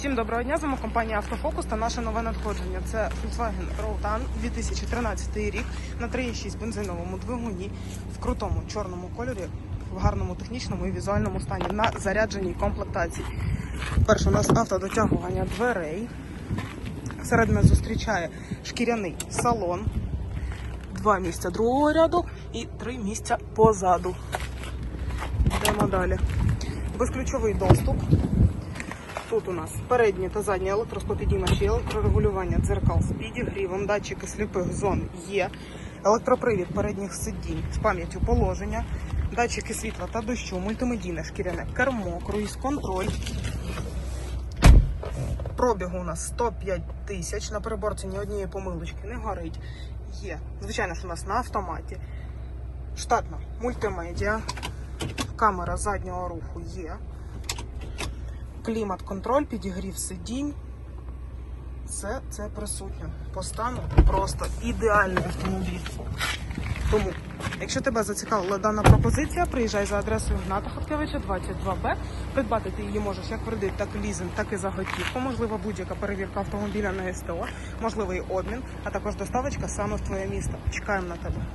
Всім доброго дня, з вами компанія Автофокус та наше нове надходження. Це Volkswagen Rotan 2013 рік на 3,6 бензиновому двигуні в крутому чорному кольорі, в гарному технічному і візуальному стані на зарядженій комплектації. Перше у нас автодотягування дверей. Всередині зустрічає шкіряний салон, два місця другого ряду і три місця позаду. Йдемо далі. Безключовий доступ. Тут у нас передні та задні електросклопідіймачі, електрорегулювання дзеркал з підігрівом, датчики сліпих зон є, електропривід передніх сидінь з пам'яттю положення, датчики світла та дощу, мультимедійне шкіряне кермо, круїз-контроль. Пробігу у нас 105 тисяч. На переборці ні однієї помилочки не горить. Є. Звичайно ж, у нас на автоматі. Штатна мультимедіа, камера заднього руху є клімат-контроль, підігрів сидінь. Все це присутнє. По стану просто ідеальний автомобіль. Тому, якщо тебе зацікавила дана пропозиція, приїжджай за адресою Гната Хаткевича, 22Б. Придбати ти її можеш як кредит, так і лізинг, так і за готівку. Можлива будь-яка перевірка автомобіля на СТО, можливий обмін, а також доставочка саме в твоє місто. Чекаємо на тебе.